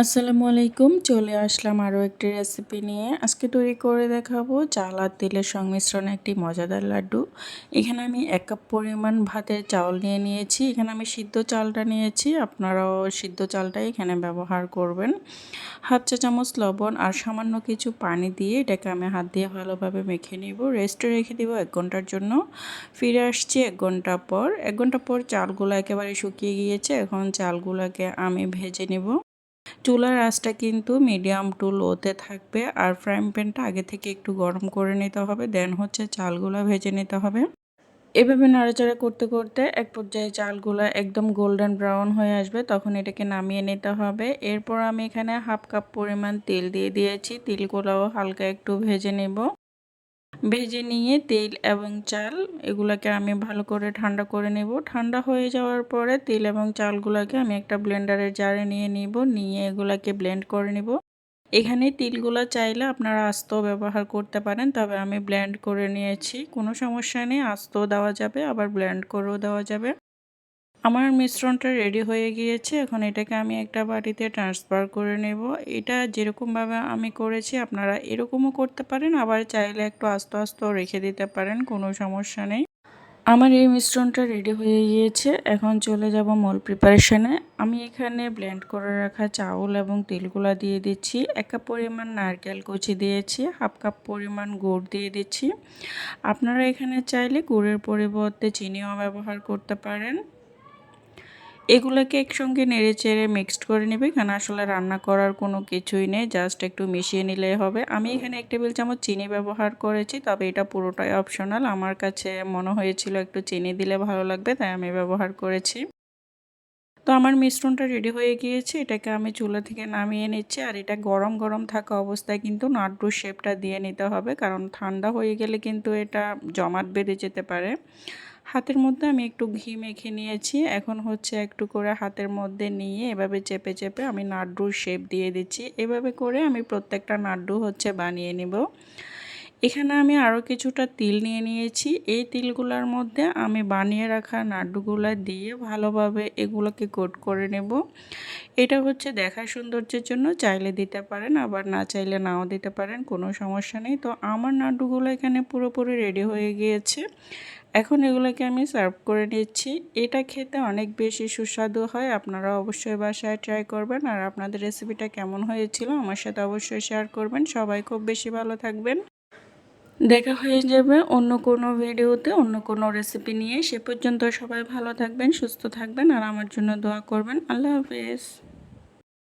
আসসালামু আলাইকুম, চলে আসলাম আরও একটি রেসিপি নিয়ে। আজকে তৈরি করে দেখাবো চাল আর তেলের সংমিশ্রণে একটি মজাদার লাড্ডু। এখানে আমি এক কাপ পরিমাণ ভাতের চাল নিয়ে নিয়েছি। এখানে আমি সিদ্ধ চালটা নিয়েছি। আপনারাও সিদ্ধ চালটাই এখানে ব্যবহার করবেন। হাফ চা চামচ লবণ আর সামান্য কিছু পানি দিয়ে এটাকে আমি হাত দিয়ে ভালোভাবে মেখে নিব। রেস্টে রেখে দিব এক ঘণ্টার জন্য। ফিরে আসছি এক ঘণ্টা পর। এক ঘণ্টা পর চালগুলো একেবারে শুকিয়ে গিয়েছে। এখন চালগুলোকে আমি ভেজে নেব। চুলার আঁচটা কিন্তু মিডিয়াম টু লোতে থাকবে। আর ফ্রাইং প্যানটা আগে থেকে একটু গরম করে নিতে হবে দেন হচ্ছে চালগুলো ভেজে নিতে হবে। এভাবে নাড়াচাড়া করতে করতে এক পর্যায়ে চালগুলো একদম গোল্ডেন ব্রাউন হয়ে আসবে, তখন এটাকে নামিয়ে নিতে হবে। এরপর আমি এখানে হাফ কাপ পরিমাণ তেল দিয়ে দিয়েছি, তিলগুলোও হালকা একটু ভেজে নেব। ভেজে নিয়ে তেল এবং চাল, এগুলোকে আমি ভালো করে ঠান্ডা করে নেব। ঠান্ডা হয়ে যাওয়ার পরে তেল এবং চালগুলোকে আমি একটা ব্লেন্ডারের জারে নিয়ে নিব, নিয়ে এগুলাকে ব্লেন্ড করে নেব। এখানে তিলগুলো চাইলে আপনারা আস্ত ব্যবহার করতে পারেন, তবে আমি ব্লেন্ড করে নিয়েছি। কোনো সমস্যা নেই, আস্তও দেওয়া যাবে, আবার ব্লেন্ড করেও দেওয়া যাবে। আমার মিশ্রণটা রেডি হয়ে গিয়েছে। এখন এটাকে আমি একটা বাটিতে ট্রান্সফার করে নেব। এটা যেরকমভাবে আমি করেছি, আপনারা এরকমও করতে পারেন। আবার চাইলে একটু আস্তে আস্তে রেখে দিতে পারেন, কোনো সমস্যা নেই। আমার এই মিশ্রণটা রেডি হয়ে গিয়েছে। এখন চলে যাব মল প্রিপারেশনে আমি এখানে ব্লেন্ড করে রাখা চাউল এবং তেলগুলা দিয়ে দিচ্ছি। এক কাপ পরিমাণ নারকেল কুচি দিয়েছি, হাফ কাপ পরিমাণ গুড় দিয়ে দিচ্ছি। আপনারা এখানে চাইলে গুড়ের পরিবর্তে চিনিও ব্যবহার করতে পারেন। এগুলোকে একসঙ্গে নেড়ে চেড়ে মিক্সড করে নেবে। এখানে আসলে রান্না করার কোনো কিছুই নেই জাস্ট একটু মিশিয়ে নিলেই হবে। আমি এখানে এক টেবিল চামচ চিনি ব্যবহার করেছি, তবে এটা পুরোটাই অপশনাল আমার কাছে মনে হয়েছিল একটু চিনি দিলে ভালো লাগবে, তাই আমি ব্যবহার করেছি। তো আমার মিশ্রণটা রেডি হয়ে গিয়েছে, এটাকে আমি চুলা থেকে নামিয়ে নিচ্ছি। আর এটা গরম গরম থাকা অবস্থায় কিন্তু নাড্ডু শেপটা দিয়ে নিতে হবে, কারণ ঠান্ডা হয়ে গেলে কিন্তু এটা জমাট বেঁধে যেতে পারে। হাতের মধ্যে আমি একটু ঘি মেখে নিয়েছি। এখন হচ্ছে একটু করে হাতের মধ্যে নিয়ে এভাবে চেপে চেপে আমি নাড্ডুর শেপ দিয়ে দিচ্ছি। এভাবে করে আমি প্রত্যেকটা নাড্ডু হচ্ছে বানিয়ে নিব। এখানে আমি আরও কিছুটা তিল নিয়ে নিয়েছি। এই তিলগুলোর মধ্যে আমি বানিয়ে রাখা নাড্ডুগুলো দিয়ে ভালোভাবে এগুলোকে কোট করে নেব। এটা হচ্ছে দেখার সৌন্দর্যের জন্য। চাইলে দিতে পারেন, আবার না চাইলে নাও দিতে পারেন, কোনো সমস্যা নেই। তো আমার নাড্ডুগুলো এখানে পুরোপুরি রেডি হয়ে গিয়েছে। এখন এগুলোকে আমি সার্ভ করে নিচ্ছি। এটা খেতে অনেক বেশি সুস্বাদু হয়। আপনারা অবশ্যই বাসায় ট্রাই করবেন। আর আপনাদের রেসিপিটা কেমন হয়েছিল আমার সাথে অবশ্যই শেয়ার করবেন। সবাই খুব বেশি ভালো থাকবেন। দেখা হয়ে যাবে অন্য কোনো ভিডিওতে অন্য কোনো রেসিপি নিয়ে। সে পর্যন্ত সবাই ভালো থাকবেন, সুস্থ থাকবেন। আর আমার জন্য দোয়া করবেন। আল্লাহ হাফেজ।